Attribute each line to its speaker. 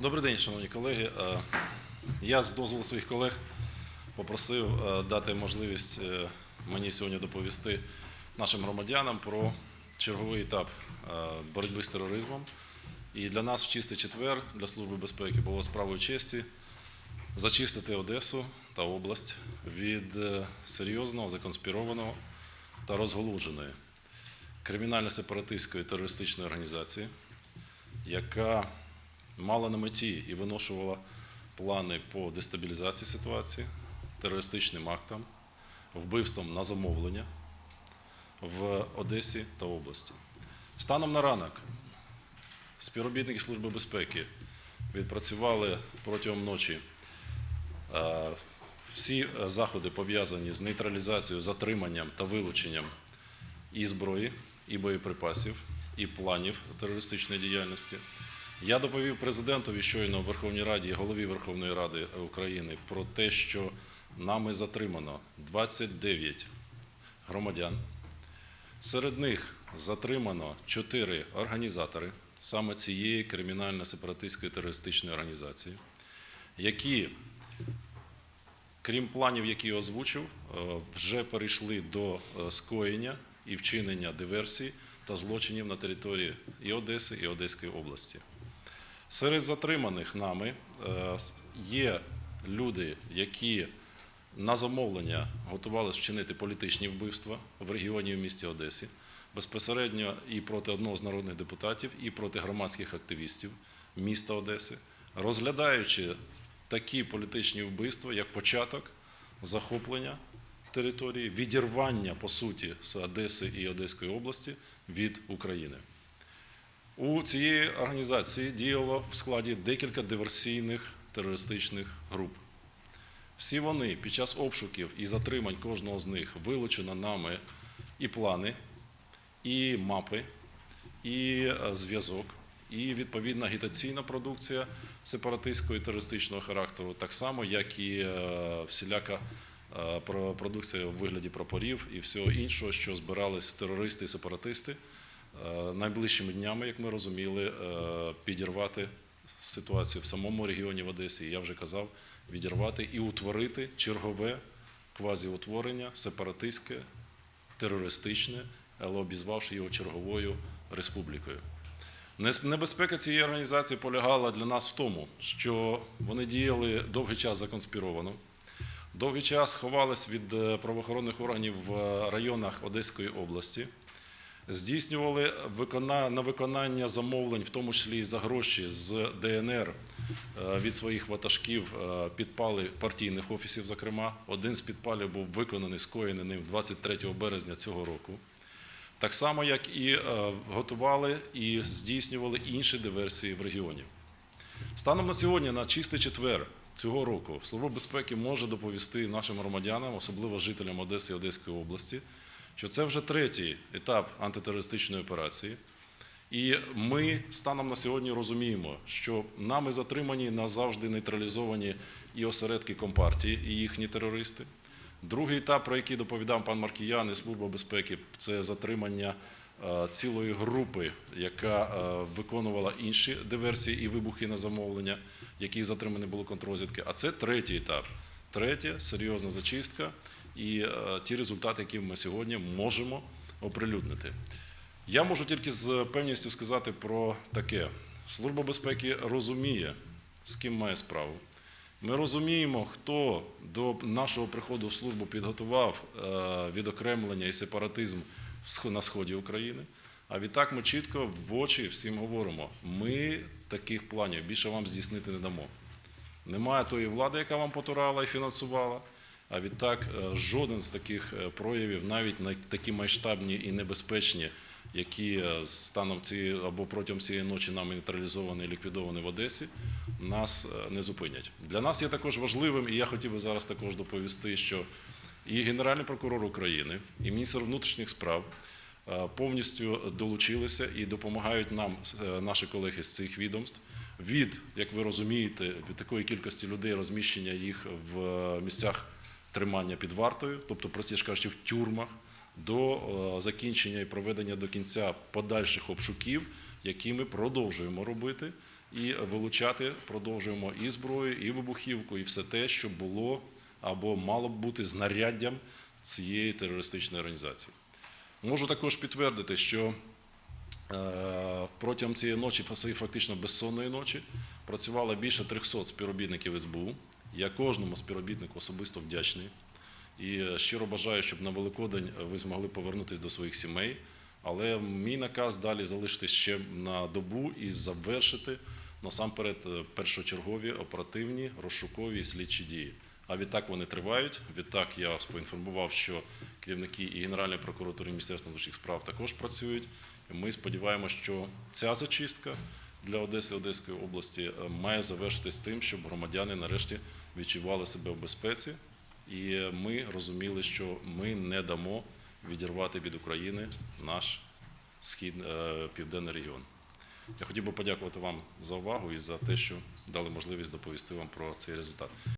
Speaker 1: Добрий день, шановні колеги. Е, Я з дозволу своїх колег попросив е, дати можливість е, мені сьогодні доповісти нашим громадянам про черговий етап боротьби з тероризмом. І для нас в чистий четвер, для Служби безпеки, було справою честі зачистити Одесу та область від серйозного, законспірованого та розголуженої кримінально-сепаратистської терористичної організації, яка мала на меті і виношувала плани по дестабілізації ситуації, терористичним актам, вбивством на замовлення в Одесі та області. Станом на ранок співробітники Служби безпеки відпрацювали протягом ночі е, всі е, заходи пов'язані з нейтралізацією, затриманням та вилученням і зброї, і боєприпасів, і планів терористичної діяльності. Я доповів президентові щойно в Верховній Раді і голові Верховної Ради України про те, що нами затримано 29 громадян. Серед них затримано 4 організатори саме цієї кримінально-сепаратистської терористичної організації, які крім планів, які я озвучив, е, вже перейшли до е, скоєння і вчинення диверсій та злочинів на території і Одеси, і Одеської області. Серед затриманих нами е, є люди, які на замовлення готувалися вчинити політичні вбивства в регіоні в місті Одесі, безпосередньо і проти одного з народних депутатів, і проти громадських активістів міста Одеси, розглядаючи такі політичні вбивства, як початок захоплення території, відірвання по суті з Одеси і Одеської області від України. У цієї організації діяло в складі декілька диверсійних терористичних груп. Всі вони під час обшуків і затримань кожного з них вилучено нами і плани, і мапи, і е, зв'язок, і відповідна агітаційна продукція сепаратистського і терористичного характеру, так само, як і е, всіляка е, продукція у вигляді прапорів і всього іншого, що збирались терористи і сепаратисти найближчими днями, як ми розуміли, е, підірвати ситуацію в самому регіоні в Одесі. Я вже казав, відірвати і утворити чергове квазіутворення сепаратистське, терористичне, але обізвавши його черговою республікою. Небезпека цієї організації полягала для нас в тому, що вони діяли довгий час законспіровано, довгий час ховались від е, правоохоронних органів в е, районах Одеської області, здійснювали на виконання замовлень, в тому числі і за гроші з ДНР е, від своїх ватажків е, підпали партійних офісів. Зокрема, один з підпалів був виконаний скоєний ним 23 березня цього року. Так само, як і е, готували і здійснювали інші диверсії в регіоні. Станом на сьогодні, на чистий четвер цього року, Служба безпеки може доповісти нашим громадянам, особливо жителям Одеси і Одеської області, що це вже третій етап антитерористичної операції. І ми станом на сьогодні розуміємо, що нами затримані назавжди нейтралізовані і осередки Компартії, і їхні терористи. Другий етап, про який доповідав пан Маркіян і Служба безпеки, це затримання е, цілої групи, яка е, виконувала інші диверсії і вибухи на замовлення, яких затримані було контррозвідки. А це третій етап. Третє серйозна зачистка і е, ті результати, які ми сьогодні можемо оприлюднити. Я можу тільки з певністю сказати про таке: Служба безпеки розуміє, з ким має справу. Ми розуміємо, хто до нашого приходу в службу підготував е, відокремлення і сепаратизм на сході України. А відтак ми чітко в очі всім говоримо: ми таких планів більше вам здійснити не дамо. Немає тої влади, яка вам потурала і фінансувала. А відтак е, жоден з таких е, проявів, навіть на такі масштабні і небезпечні, які е, станом цієї або протягом цієї ночі нами нейтралізовані і ліквідовані в Одесі, нас не зупинять. Для нас є також важливим, і я хотів би зараз також доповісти, що і Генеральний прокурор України, і міністр внутрішніх справ повністю долучилися і допомагають нам, наші колеги з цих відомств, від, як ви розумієте, від такої кількості людей розміщення їх в е, місцях тримання під вартою, тобто, простіше кажучи, в тюрмах, до е, закінчення і проведення до кінця подальших обшуків, які ми продовжуємо робити, і вилучати продовжуємо і зброю, і вибухівку, і все те, що було або мало б бути знаряддям цієї терористичної організації. Можу також підтвердити, що протягом цієї ночі, фактично безсонної ночі, працювало більше 300 співробітників СБУ. Я кожному співробітнику особисто вдячний. І е, щиро бажаю, щоб на Великодень ви змогли повернутися до своїх сімей. Але мій наказ далі залишитись ще на добу і завершити насамперед е, першочергові оперативні, розшукові і слідчі дії. А відтак вони тривають. Відтак я вас поінформував, що керівники і Генеральної прокуратури і Міністерства внутрішніх справ також працюють. Ми сподіваємося, що ця зачистка для Одеси Одеської області е, має завершитись тим, щоб громадяни нарешті відчували себе в безпеці. І ми розуміли, що ми не дамо відірвати від України наш схід, е, південний регіон. Я хотів би подякувати вам за увагу і за те, що дали можливість доповісти вам про цей результат.